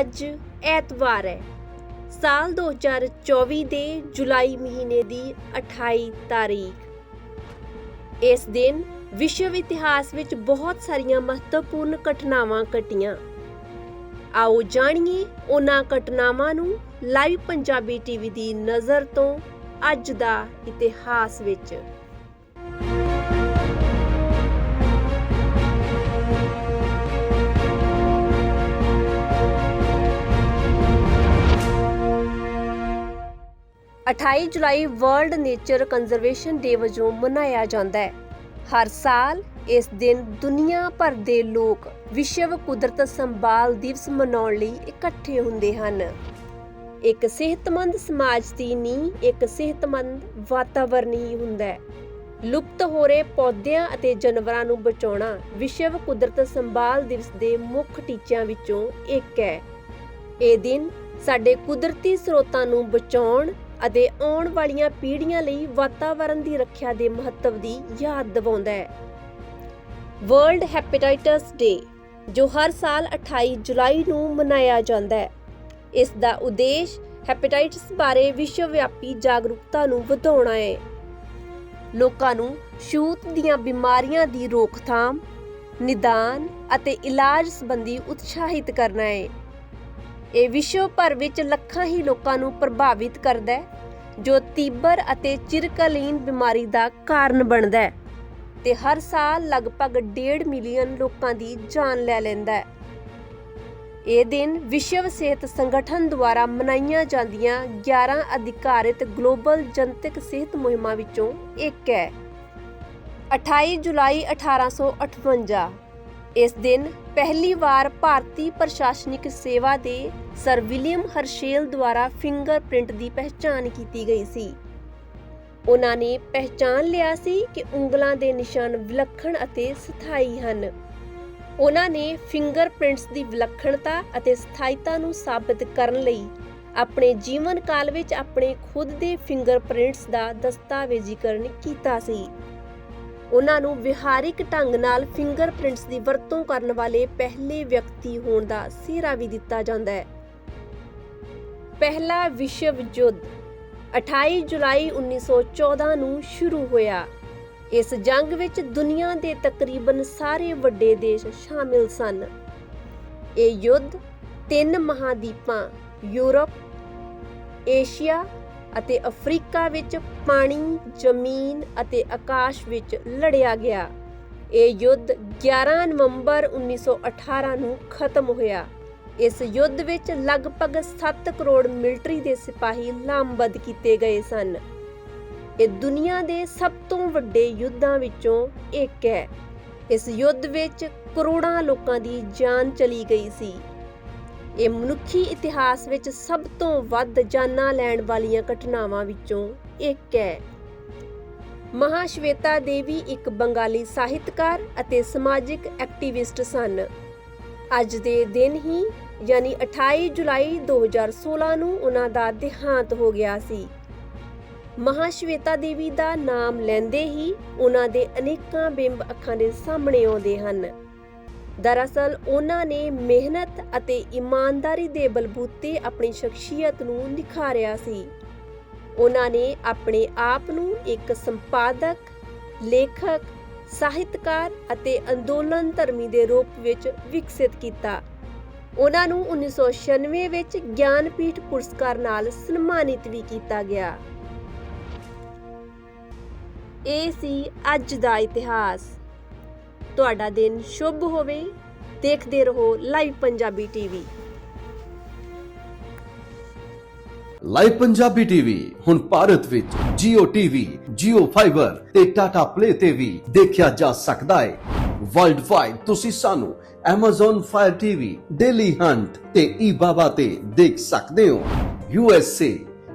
ਅੱਜ ਐਤਵਾਰ ਹੈ। ਸਾਲ 2024 ਦੇ ਜੁਲਾਈ ਮਹੀਨੇ ਦੀ 28 ਤਾਰੀਖ। ਇਸ ਦਿਨ ਵਿਸ਼ਵ ਇਤਿਹਾਸ ਵਿੱਚ ਬਹੁਤ ਸਾਰੀਆਂ ਮਹੱਤਵਪੂਰਨ ਘਟਨਾਵਾਂ ਘਟੀਆਂ। ਆਓ ਜਾਣੀਏ ਉਹਨਾਂ ਘਟਨਾਵਾਂ ਨੂੰ ਲਾਈਵ ਪੰਜਾਬੀ ਟੀਵੀ ਦੀ ਨਜ਼ਰ ਤੋਂ ਅੱਜ ਦਾ ਇਤਿਹਾਸ ਵਿੱਚ। 28 ਜੁਲਾਈ ਵਰਲਡ ਨੇਚਰ ਕੰਜ਼ਰਵੇਸ਼ਨ ਡੇ ਵਜੋਂ ਮਨਾਇਆ ਜਾਂਦਾ ਹੈ। ਹਰ ਸਾਲ ਇਸ ਦਿਨ ਦੁਨੀਆ ਭਰ ਦੇ ਲੋਕ ਵਿਸ਼ਵ ਕੁਦਰਤ ਸੰਭਾਲ ਦਿਵਸ ਮਨਾਉਣ ਲਈ ਇਕੱਠੇ ਹੁੰਦੇ ਹਨ। ਇੱਕ ਸਿਹਤਮੰਦ ਸਮਾਜ ਦੀ ਨੀਂਹ, ਇੱਕ ਸਿਹਤਮੰਦ ਵਾਤਾਵਰਣ ਹੀ ਹੁੰਦਾ ਹੈ। ਲੁਪਤ ਹੋ ਰਹੇ ਪੌਦਿਆਂ ਅਤੇ ਜਾਨਵਰਾਂ ਨੂੰ ਬਚਾਉਣਾ ਵਿਸ਼ਵ ਕੁਦਰਤ ਸੰਭਾਲ ਦਿਵਸ ਦੇ ਮੁੱਖ ਟੀਚਿਆਂ ਵਿੱਚੋਂ ਇੱਕ ਹੈ। ਇਹ ਦਿਨ ਸਾਡੇ ਕੁਦਰਤੀ ਸਰੋਤਾਂ ਨੂੰ ਬਚਾਉਣ ਅਤੇ ਆਉਣ ਵਾਲੀਆਂ ਪੀੜ੍ਹੀਆਂ ਲਈ ਵਾਤਾਵਰਣ ਦੀ ਰੱਖਿਆ ਦੇ ਮਹੱਤਵ ਦੀ ਯਾਦ ਦਿਵਾਉਂਦਾ ਹੈ। ਵਰਲਡ ਹੈਪੇਟਾਈਟਸ ਡੇ, ਜੋ ਹਰ ਸਾਲ 28 ਜੁਲਾਈ ਨੂੰ ਮਨਾਇਆ ਜਾਂਦਾ ਹੈ। ਇਸ ਦਾ ਉਦੇਸ਼ ਹੈਪੇਟਾਈਟਸ ਬਾਰੇ ਵਿਸ਼ਵ ਵਿਆਪੀ ਜਾਗਰੂਕਤਾ ਨੂੰ ਵਧਾਉਣਾ ਹੈ। ਲੋਕਾਂ ਨੂੰ ਛੂਤ ਦੀਆਂ ਬਿਮਾਰੀਆਂ ਦੀ ਰੋਕਥਾਮ, ਨਿਦਾਨ ਅਤੇ ਇਲਾਜ ਸੰਬੰਧੀ ਉਤਸ਼ਾਹਿਤ ਕਰਨਾ ਹੈ। ਇਹ ਵਿਸ਼ਵ ਭਰ ਵਿੱਚ ਲੱਖਾਂ ਹੀ ਲੋਕਾਂ ਨੂੰ ਪ੍ਰਭਾਵਿਤ ਕਰਦਾ ਹੈ, ਜੋ ਤੀਬਰ ਅਤੇ ਚਿਰਕਾਲੀਨ ਬਿਮਾਰੀ ਦਾ ਕਾਰਨ ਬਣਦਾ ਹੈ ਤੇ ਹਰ ਸਾਲ ਲਗਭਗ 1.5 ਮਿਲੀਅਨ ਲੋਕਾਂ ਦੀ ਜਾਨ ਲੈ ਲੈਂਦਾ ਹੈ। ਇਹ ਦਿਨ ਵਿਸ਼ਵ ਸਿਹਤ ਸੰਗਠਨ ਦੁਆਰਾ ਮਨਾਈਆਂ ਜਾਂਦੀਆਂ 11 ਅਧਿਕਾਰਿਤ ਗਲੋਬਲ ਜਨਤਕ ਸਿਹਤ ਮੁਹਿੰਮਾਂ ਵਿੱਚੋਂ ਇੱਕ ਹੈ। 28 ਜੁਲਾਈ 1858 ਇਸ ਦਿਨ ਪਹਿਲੀ ਵਾਰ ਭਾਰਤੀ ਪ੍ਰਸ਼ਾਸਨਿਕ ਸੇਵਾ ਦੇ ਸਰ ਵਿਲੀਅਮ ਹਰਸ਼ੇਲ ਦੁਆਰਾ ਫਿੰਗਰਪ੍ਰਿੰਟ ਦੀ ਪਹਿਚਾਣ ਕੀਤੀ ਗਈ ਸੀ। ਉਹਨਾਂ ਨੇ ਪਹਿਚਾਨ ਲਿਆ ਸੀ ਕਿ ਉਂਗਲਾਂ ਦੇ ਨਿਸ਼ਾਨ ਵਿਲੱਖਣ ਅਤੇ ਸਥਾਈ ਹਨ। ਉਹਨਾਂ ਨੇ ਫਿੰਗਰਪ੍ਰਿੰਟਸ ਦੀ ਵਿਲੱਖਣਤਾ ਅਤੇ ਸਥਾਈਤਾ ਨੂੰ ਸਾਬਤ ਕਰਨ ਲਈ ਆਪਣੇ ਜੀਵਨ ਕਾਲ ਵਿੱਚ ਆਪਣੇ ਖੁਦ ਦੇ ਫਿੰਗਰਪ੍ਰਿੰਟਸ ਦਾ ਦਸਤਾਵੇਜ਼ੀਕਰਨ ਕੀਤਾ ਸੀ। ਉਹਨਾਂ ਨੂੰ ਵਿਹਾਰਿਕ ਢੰਗ ਨਾਲ ਫਿੰਗਰਪ੍ਰਿੰਟਸ ਦੀ ਵਰਤੋਂ ਕਰਨ ਵਾਲੇ ਪਹਿਲੇ ਵਿਅਕਤੀ ਹੋਣ ਦਾ ਸਿਹਰਾ ਵੀ ਦਿੱਤਾ ਜਾਂਦਾ ਹੈ। ਪਹਿਲਾ ਵਿਸ਼ਵ ਯੁੱਧ 28 ਜੁਲਾਈ 1914 ਨੂੰ ਸ਼ੁਰੂ ਹੋਇਆ। ਇਸ ਜੰਗ ਵਿੱਚ ਦੁਨੀਆ ਦੇ ਤਕਰੀਬਨ ਸਾਰੇ ਵੱਡੇ ਦੇਸ਼ ਸ਼ਾਮਿਲ ਸਨ। ਇਹ ਯੁੱਧ ਤਿੰਨ ਮਹਾਦੀਪਾਂ, ਯੂਰਪ, ਏਸ਼ੀਆ ਅਤੇ ਅਫਰੀਕਾ ਵਿੱਚ ਪਾਣੀ, ਜ਼ਮੀਨ ਅਤੇ ਆਕਾਸ਼ ਵਿੱਚ ਲੜਿਆ ਗਿਆ। ਇਹ ਯੁੱਧ 11 ਨਵੰਬਰ 1918 ਨੂੰ ਖਤਮ ਹੋਇਆ। ਇਸ ਯੁੱਧ ਵਿੱਚ ਲਗਭਗ 7 ਕਰੋੜ ਮਿਲਟਰੀ ਦੇ ਸਿਪਾਹੀ ਲਾਮਬੱਧ ਕੀਤੇ ਗਏ ਸਨ। ਇਹ ਦੁਨੀਆ ਦੇ ਸਭ ਤੋਂ ਵੱਡੇ ਯੁੱਧਾਂ ਵਿੱਚੋਂ ਇੱਕ ਹੈ। ਇਸ ਯੁੱਧ ਵਿੱਚ ਕਰੋੜਾਂ ਲੋਕਾਂ ਦੀ ਜਾਨ ਚਲੀ ਗਈ ਸੀ। ਇਹ ਮਨੁੱਖੀ ਇਤਿਹਾਸ ਵਿੱਚ ਸਭ ਤੋਂ ਵੱਧ ਜਾਨਾਂ ਲੈਣ ਵਾਲੀਆਂ ਘਟਨਾਵਾਂ ਵਿੱਚੋਂ ਇੱਕ ਹੈ। ਮਹਾਸ਼ਵੇਤਾ ਦੇਵੀ ਇੱਕ ਬੰਗਾਲੀ ਸਾਹਿਤਕਾਰ ਅਤੇ ਸਮਾਜਿਕ ਐਕਟਿਵਿਸਟ ਸਨ। ਅੱਜ ਦੇ ਦਿਨ ਹੀ, ਯਾਨੀ 28 ਜੁਲਾਈ 2016 ਨੂੰ ਉਹਨਾਂ ਦਾ ਦੇਹਾਂਤ ਹੋ ਗਿਆ ਸੀ। ਮਹਾਸ਼ਵੇਤਾ ਦੇਵੀ ਦਾ ਨਾਮ ਲੈਂਦੇ ਹੀ ਉਹਨਾਂ ਦੇ ਅਨੇਕਾਂ ਬਿੰਬ ਅੱਖਾਂ ਦੇ ਸਾਹਮਣੇ ਆਉਂਦੇ ਹਨ। ਦਰਅਸਲ, ਉਹਨਾਂ ਨੇ ਮਿਹਨਤ ਅਤੇ ਇਮਾਨਦਾਰੀ ਦੇ ਬਲਬੂਤੇ ਆਪਣੀ ਸ਼ਖਸੀਅਤ ਨੂੰ ਨਿਖਾਰਿਆ ਸੀ। ਉਹਨਾਂ ਨੇ ਆਪਣੇ ਆਪ ਨੂੰ ਇੱਕ ਸੰਪਾਦਕ, ਲੇਖਕ, ਸਾਹਿਤਕਾਰ ਅਤੇ ਅੰਦੋਲਨ ਧਰਮੀ ਦੇ ਰੂਪ ਵਿੱਚ ਵਿਕਸਿਤ ਕੀਤਾ। ਉਹਨਾਂ ਨੂੰ 1996 ਵਿੱਚ ਗਿਆਨਪੀਠ ਪੁਰਸਕਾਰ ਨਾਲ ਸਨਮਾਨਿਤ ਵੀ ਕੀਤਾ ਗਿਆ। ਇਹ ਸੀ ਅੱਜ ਦਾ ਇਤਿਹਾਸ। ਤੁਹਾਡਾ ਦਿਨ ਸ਼ੁਭ ਹੋਵੇ। ਦੇਖਦੇ ਰਹੋ live Punjabi TV live Punjabi TV ਹੁਣ ਭਾਰਤ ਵਿੱਚ Jio TV, Jio Fiber ਤੇ Tata Play ਤੇ ਵੀ ਦੇਖਿਆ ਜਾ ਸਕਦਾ ਹੈ। ਵਰਲਡ ਵਾਈਡ ਤੁਸੀਂ ਸਾਨੂੰ Amazon Fire TV, Daily Hunt ਤੇ eBaba ਤੇ ਦੇਖ ਸਕਦੇ ਹੋ। USA,